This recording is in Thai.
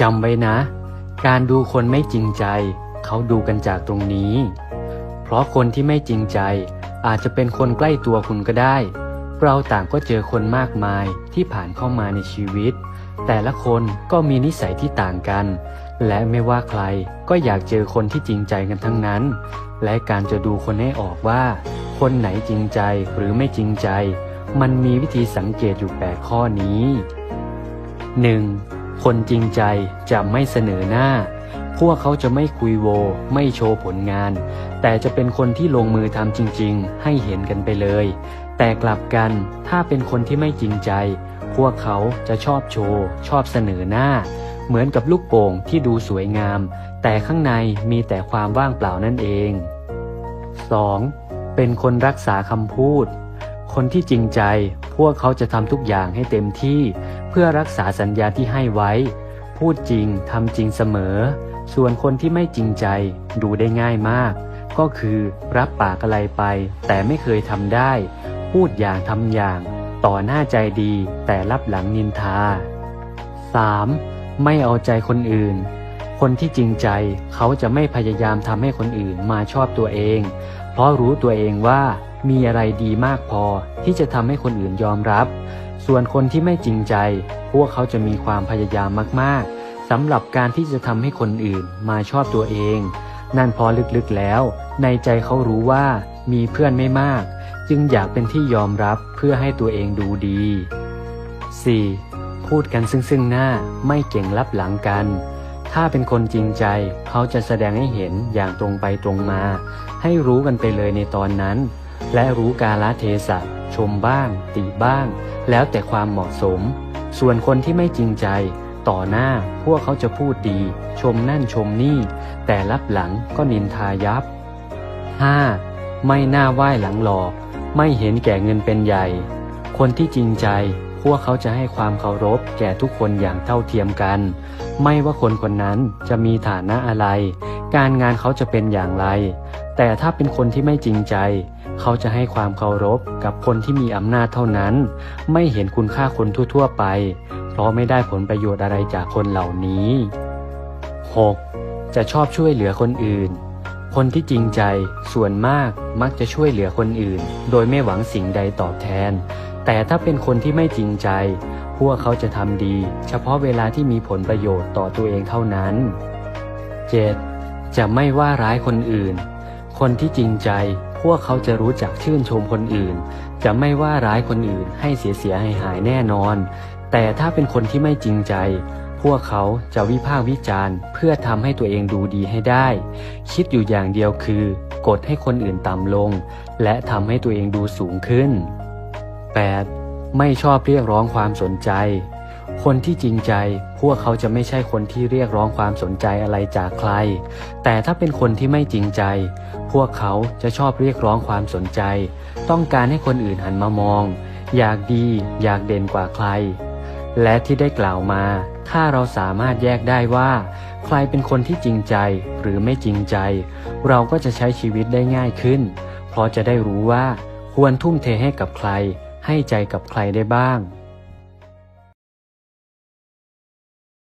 จำไว้นะ การดูคนไม่จริงใจ เขาดูกันจากตรงนี้ เพราะคนที่ไม่จริงใจ อาจจะเป็นคนใกล้ตัวคุณก็ได้ เราต่างก็เจอคนมากมายที่ผ่านเข้ามาในชีวิต แต่ละคนก็มีนิสัยที่ต่างกัน และไม่ว่าใครก็อยากเจอคนที่จริงใจกันทั้งนั้น และการจะดูคนให้ออกว่า คนไหนจริงใจหรือไม่จริงใจ มันมีวิธีสังเกตอยู่แปดข้อนี้ 1. คนจริงใจจะไม่เสนอหน้า พวกเขาจะไม่คุยโว ไม่โชว์ผลงาน แต่จะเป็นคนที่ลงมือทำจริง ๆ ให้เห็นกันไปเลย แต่กลับกันถ้าเป็นคนที่ไม่จริงใจ พวกเขาจะชอบโชว์ ชอบเสนอหน้า เหมือนกับลูกโป่งที่ดูสวยงาม แต่ข้างในมีแต่ความว่างเปล่านั่นเอง 2. เป็นคนรักษาคำพูด คนที่จริงใจ พวกเขาจะทำทุกอย่างให้เต็มที่ เพื่อรักษาสัญญาที่ให้ไว้ พูดจริงทำจริงเสมอ ส่วนคนที่ไม่จริงใจดูได้ง่ายมาก ก็คือรับปากอะไรไป แต่ไม่เคยทำได้ พูดอย่างทำอย่าง ต่อหน้าใจดี แต่รับหลังนินทา 3. ไม่เอาใจคนอื่น คนที่จริงใจเขาจะไม่พยายามทำให้คนอื่นมาชอบตัวเอง เพราะรู้ตัวเองว่า มีอะไรดีมากพอที่จะทำให้คนอื่นยอมรับ ส่วนคนที่ไม่จริงใจ พวกเขาจะมีความพยายามมากๆสำหรับการที่จะทำให้คนอื่นมาชอบตัวเอง นั่นพอลึกๆแล้ว ในใจเขารู้ว่ามีเพื่อนไม่มาก จึงอยากเป็นที่ยอมรับเพื่อให้ตัวเองดูดี 4. พูดกันซึ่งซึ่งหน้าไม่เก่งลับหลังกัน ถ้าเป็นคนจริงใจ เขาจะแสดงให้เห็นอย่างตรงไปตรงมา ให้รู้กันไปเลยในตอนนั้น และรู้กาลเทศะชมบ้าง ติบ้าง แล้วแต่ความเหมาะสม ส่วนคนที่ไม่จริงใจ ต่อหน้าพวกเขาจะพูดดี ชมนั่นชมนี่ แต่รับหลังก็นินทายับ 5. ไม่น่าไหว้หลังหลอก ไม่เห็นแก่เงินเป็นใหญ่ คนที่จริงใจ พวกเขาจะให้ความเคารพแก่ทุกคนอย่างเท่าเทียมกัน ไม่ว่าคนคนนั้นจะมีฐานะอะไร การงานเขาจะเป็นอย่างไร แต่ถ้าเป็นคนที่ไม่จริงใจ เขาจะให้ความเคารพกับคนที่มีอำนาจเท่านั้น ไม่เห็นคุณค่าคนทั่ว ๆ ไป เพราะไม่ได้ผลประโยชน์อะไรจากคนเหล่านี้ 6. จะชอบช่วยเหลือคนอื่น คนที่จริงใจส่วนมากมักจะช่วยเหลือคนอื่น โดยไม่หวังสิ่งใดตอบแทน แต่ถ้าเป็นคนที่ไม่จริงใจ พวกเขาจะทำดี เฉพาะเวลาที่มีผลประโยชน์ต่อตัวเองเท่านั้น 7. จะไม่ว่าร้ายคนอื่น คนที่จริงใจ วกเขาจะรู้จักชื่นชมคนอื่น จะไม่ว่าร้ายคนอื่นให้เสียเสียหายหายแน่นอน แต่ถ้าเป็นคนที่ไม่จริงใจ พวกเขาจะวิพากษ์วิจารณ์ เพื่อทำให้ตัวเองดูดีให้ได้ คิดอยู่อย่างเดียวคือ กดให้คนอื่นต่ำลง และทำให้ตัวเองดูสูงขึ้น 8. ไม่ชอบเรียกร้องความสนใจ คนที่จริงใจ พวกเขาจะไม่ใช่คนที่เรียกร้องความสนใจอะไรจากใคร แต่ถ้าเป็นคนที่ไม่จริงใจ พวกเขาจะชอบเรียกร้องความสนใจ ต้องการให้คนอื่นหันมามอง อยากดี อยากเด่นกว่าใคร และที่ได้กล่าวมา ถ้าเราสามารถแยกได้ว่า ใครเป็นคนที่จริงใจหรือไม่จริงใจ เราก็จะใช้ชีวิตได้ง่ายขึ้น เพราะจะได้รู้ว่า ควรทุ่มเทให้กับใคร ให้ใจกับใครได้บ้าง